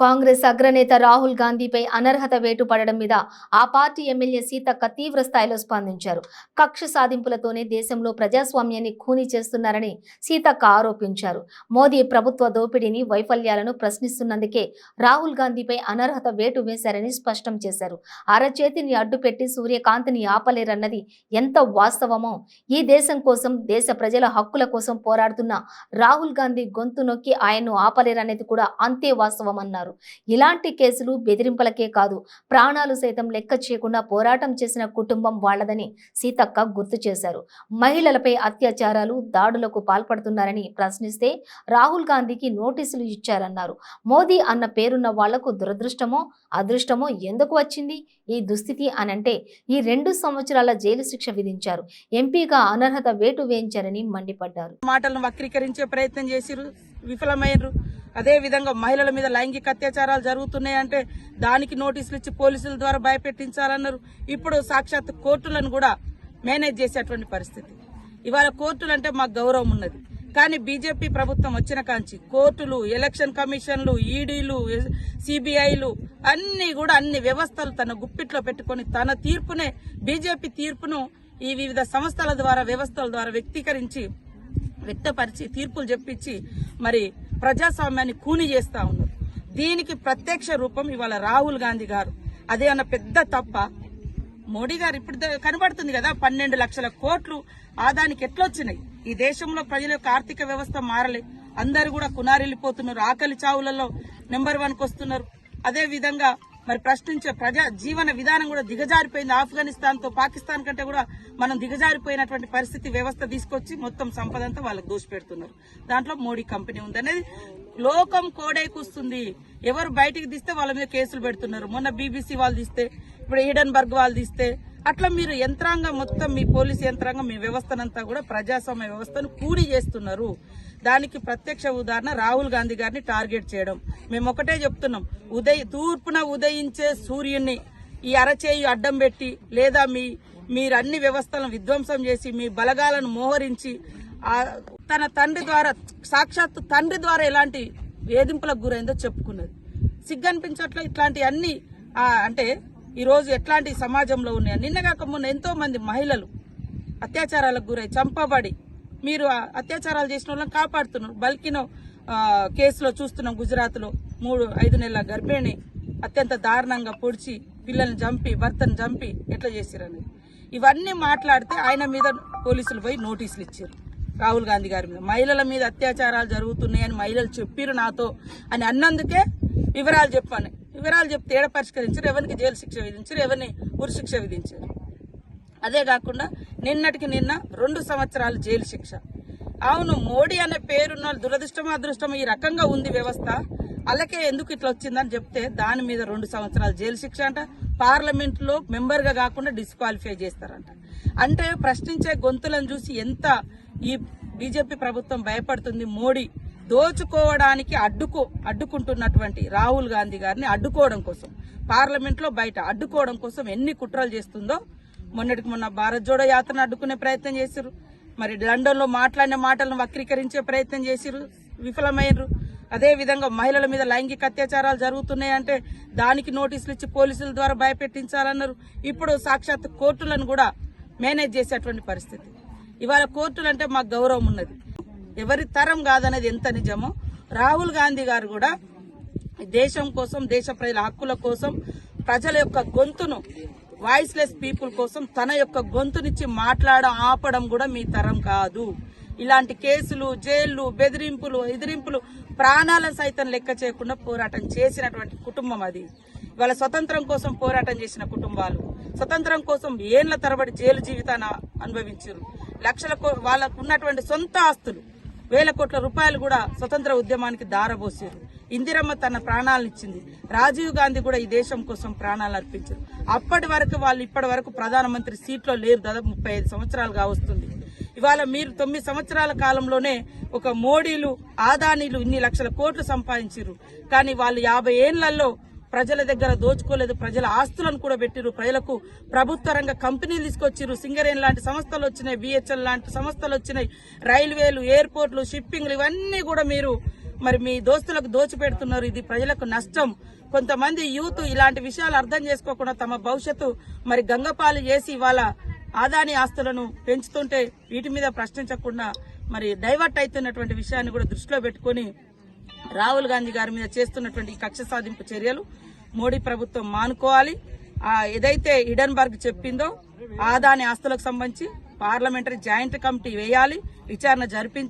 కాంగ్రెస్ అగ్రనేత రాహుల్ గాంధీపై అనర్హత వేటు పడడం మీద ఆ పార్టీ ఎమ్మెల్యే సీతక్క తీవ్ర స్థాయిలో స్పందించారు. కక్ష సాధింపులతోనే దేశంలో ప్రజాస్వామ్యాన్ని ఖూనీ చేస్తున్నారని సీతక్క ఆరోపించారు. మోదీ ప్రభుత్వ దోపిడీని వైఫల్యాలను ప్రశ్నిస్తున్నందుకే రాహుల్ గాంధీపై అనర్హత వేటు వేశారని స్పష్టం చేశారు. అరచేతిని అడ్డుపెట్టి సూర్యకాంతిని ఆపలేరన్నది ఎంత వాస్తవమో ఈ దేశం కోసం దేశ ప్రజల హక్కుల కోసం పోరాడుతున్న రాహుల్ గాంధీ గొంతు నొక్కి ఆయన్ను ఆపలేరనేది కూడా అంతే వాస్తవమన్నారు. ఇలాంటి కేసులు బెదిరింపులకే కాదు ప్రాణాలు సైతం లెక్క చేయకుండా పోరాటం చేసిన కుటుంబం వాళ్ళదని సీతక్క గుర్తు చేశారు. మహిళలపై అత్యాచారాలు దాడులకు పాల్పడుతున్నారని ప్రశ్నిస్తే రాహుల్ గాంధీకి నోటీసులు ఇచ్చారన్నారు. మోదీ అన్న పేరున్న వాళ్ళకు దురదృష్టమో అదృష్టమో ఎందుకు వచ్చింది? ఈ దుస్థితి అనంటే ఈ రెండు సంవత్సరాల జైలు శిక్ష విధించారు. ఎంపీగా అనర్హత వేటు వేయించారని మండిపడ్డారు. మాటలను వక్రీకరించే ప్రయత్నం చేసిరు విఫలమైనరు అదే విధంగా మహిళల మీద లైంగిక అత్యాచారాలు జరుగుతున్నాయంటే దానికి నోటీసులు ఇచ్చి పోలీసుల ద్వారా భయపెట్టించాలన్నారు. ఇప్పుడు సాక్షాత్ కోర్టులను కూడా మేనేజ్ చేసేటువంటి పరిస్థితి. ఇవాళ కోర్టులు అంటే మాకు గౌరవం ఉన్నది. కానీ బీజేపీ ప్రభుత్వం వచ్చిన కాంచి కోర్టులు ఎలక్షన్ కమిషన్లు ఈడీలు సిబిఐలు అన్ని కూడా అన్ని వ్యవస్థలు తన గుప్పిట్లో పెట్టుకొని తన తీర్పునే బీజేపీ తీర్పును ఈ వివిధ సంస్థల ద్వారా వ్యవస్థల ద్వారా వ్యక్తీకరించి వ్యక్తపరిచి తీర్పులు చెప్పించి మరి ప్రజాస్వామ్యాన్ని కూని చేస్తా ఉన్నారు. దీనికి ప్రత్యక్ష రూపం ఇవాళ రాహుల్ గాంధీ గారు. అదే అన్న పెద్ద తప్ప మోడీ గారు ఇప్పుడు కనబడుతుంది కదా పన్నెండు లక్షల కోట్లు ఆదానికి ఎట్లొచ్చినాయి? ఈ దేశంలో ప్రజల యొక్క ఆర్థిక వ్యవస్థ మారలే. అందరు కూడా కునారెళ్ళిపోతున్నారు ఆకలి చావులలో నెంబర్ వన్కి వస్తున్నారు అదే విధంగా మరి ప్రశ్నించే ప్రజా జీవన విధానం కూడా దిగజారిపోయింది. ఆఫ్ఘనిస్తాన్తో పాకిస్తాన్ కంటే కూడా మనం దిగజారిపోయినటువంటి పరిస్థితి వ్యవస్థ తీసుకొచ్చి మొత్తం సంపద అంతా వాళ్ళకి దోషపెడుతున్నారు. దాంట్లో మోడీ కంపెనీ ఉందనేది లోకం కోడైకూస్తుంది ఎవరు బయటికి తీస్తే వాళ్ళ మీద కేసులు పెడుతున్నారు. మొన్న బీబీసీ వాళ్ళు తీస్తే ఇప్పుడు ఈడన్బర్గ్ వాళ్ళు తీస్తే అట్లా మీరు యంత్రాంగం మొత్తం మీ పోలీస్ యంత్రాంగం మీ వ్యవస్థనంతా కూడా ప్రజాస్వామ్య వ్యవస్థను కూడి చేస్తున్నారు. దానికి ప్రత్యక్ష ఉదాహరణ రాహుల్ గాంధీ గారిని టార్గెట్ చేయడం. మేము ఒకటే చెప్తున్నాం. ఉదయ తూర్పున ఉదయించే సూర్యుని ఈ అరచేయి అడ్డం పెట్టి లేదా మీ మీరు అన్ని వ్యవస్థలను విధ్వంసం చేసి మీ బలగాలను మోహరించి తన తండ్రి ద్వారా సాక్షాత్తు తండ్రి ద్వారా ఎలాంటి వేధింపులకు గురైందో చెప్పుకున్నది. సిగ్గనిపించట్లే ఇట్లాంటి అన్ని అంటే ఈరోజు ఎట్లాంటి సమాజంలో ఉన్నాయి. నిన్న కాక మొన్న ఎంతో మంది మహిళలు అత్యాచారాలకు గురై చంపబడి మీరు ఆ అత్యాచారాలు చేసిన వాళ్ళని కాపాడుతున్నారు. బల్కినో కేసులో చూస్తున్నాం గుజరాత్లో మూడు ఐదు నెలల గర్భిణి అత్యంత దారుణంగా పొడిచి పిల్లల్ని చంపి భర్తను చంపి ఎట్లా చేసిరని. ఇవన్నీ మాట్లాడితే ఆయన మీద పోలీసులు పోయి నోటీసులు ఇచ్చారు రాహుల్ గాంధీ గారి మీద. మహిళల మీద అత్యాచారాలు జరుగుతున్నాయని మహిళలు చెప్పారు నాతో అని అన్నందుకే వివరాలు చెప్పాను. వివరాలు చెప్తే ఏడ పరిష్కరించారు? ఎవరికి జైలు శిక్ష విధించారు? ఎవరిని ఉరి శిక్ష విధించారు? అదే కాకుండా నిన్నటికి నిన్న రెండు సంవత్సరాలు జైలు శిక్ష. అవును మోడీ అనే పేరున్న దురదృష్టమో అదృష్టమో ఈ రకంగా ఉంది వ్యవస్థ. అలాగే ఎందుకు ఇట్లా వచ్చిందని చెప్తే దాని మీద రెండు సంవత్సరాలు జైలు శిక్ష అంట. పార్లమెంట్లో మెంబర్గా కాకుండా డిస్క్వాలిఫై చేస్తారంట. అంటే ప్రశ్నించే గొంతులను చూసి ఎంత ఈ బీజేపీ ప్రభుత్వం భయపడుతుంది మోడీ దోచుకోవడానికి అడ్డుకో అడ్డుకుంటున్నటువంటి రాహుల్ గాంధీ గారిని అడ్డుకోవడం కోసం పార్లమెంట్లో బయట అడ్డుకోవడం కోసం ఎన్ని కుట్రలు చేస్తుందో మొన్నటికి మొన్న భారత్ జోడో యాత్రను అడ్డుకునే ప్రయత్నం చేశారు మరి లండన్లో మాట్లాడిన మాటలను వక్రీకరించే ప్రయత్నం చేసిరు విఫలమైనరు అదే విధంగా మహిళల మీద లైంగిక అత్యాచారాలు జరుగుతున్నాయంటే దానికి నోటీసులు ఇచ్చి పోలీసుల ద్వారా భయపెట్టించాలన్నారు. ఇప్పుడు సాక్షాత్ కోర్టులను కూడా మేనేజ్ చేసేటువంటి పరిస్థితి. ఇవాళ కోర్టులు అంటే మాకు గౌరవం ఉన్నది. ఎవరి తరం కాదనేది ఎంత నిజమో రాహుల్ గాంధీ గారు కూడా దేశం కోసం దేశ ప్రజల హక్కుల కోసం ప్రజల యొక్క గొంతును వాయిస్లెస్ పీపుల్ కోసం తన యొక్క గొంతునిచ్చి మాట్లాడడం ఆపడం కూడా మీ తరం కాదు. ఇలాంటి కేసులు జైళ్ళు బెదిరింపులు ఎదిరింపులు ప్రాణాలను సైతం లెక్క చేయకుండా పోరాటం చేసినటువంటి కుటుంబం అది. వాళ్ళ స్వతంత్రం కోసం పోరాటం చేసిన కుటుంబాలు స్వతంత్రం కోసం ఏళ్ళ తరబడి జైలు జీవితాన్ని అనుభవించారు. లక్షల కో- వాళ్ళకు ఉన్నటువంటి సొంత ఆస్తులు వేల కోట్ల రూపాయలు కూడా స్వతంత్ర ఉద్యమానికి దారబోసారు. ఇందిరమ్మ తన ప్రాణాలను ఇచ్చింది. రాజీవ్ గాంధీ కూడా ఈ దేశం కోసం ప్రాణాలు అర్పించారు. అప్పటి వరకు వాళ్ళు ఇప్పటి వరకు ప్రధానమంత్రి సీట్లో లేరు. దాదాపు ముప్పై ఐదు సంవత్సరాలుగా వస్తుంది. ఇవాళ మీరు తొమ్మిది సంవత్సరాల కాలంలోనే ఒక మోడీలు ఆదానీలు ఇన్ని లక్షల కోట్లు సంపాదించారు. కానీ వాళ్ళు యాభై ఏళ్ళలో ప్రజల దగ్గర దోచుకోలేదు ప్రజల ఆస్తులను కూడా పెట్టిరు ప్రజలకు ప్రభుత్వ రంగ కంపెనీలు తీసుకొచ్చిరు సింగరేన్ లాంటి సంస్థలు వచ్చినాయి బిహెచ్ఎల్ లాంటి సంస్థలు వచ్చినాయి. రైల్వేలు ఎయిర్పోర్ట్లు షిప్పింగ్లు ఇవన్నీ కూడా మీరు మరి మీ దోస్తులకు దోచిపెడుతున్నారు. ఇది ప్రజలకు నష్టం. కొంతమంది యూత్ ఇలాంటి విషయాలు అర్థం చేసుకోకుండా తమ భవిష్యత్తు మరి గంగపాలు చేసి వాళ్ళ ఆదాని ఆస్తులను పెంచుతుంటే వీటి మీద ప్రశ్నించకుండా మరి డైవర్ట్ అవుతున్నటువంటి విషయాన్ని కూడా దృష్టిలో పెట్టుకొని రాహుల్ గాంధీ గారి మీద చేస్తున్నటువంటి కక్ష సాధింపు చర్యలు మోడీ ప్రభుత్వం మానుకోవాలి. ఏదైతే ఇడన్బర్గ్ చెప్పిందో ఆదాని ఆస్తులకు సంబంధించి పార్లమెంటరీ జాయింట్ కమిటీ వేయాలి విచారణ జరిపించాలి.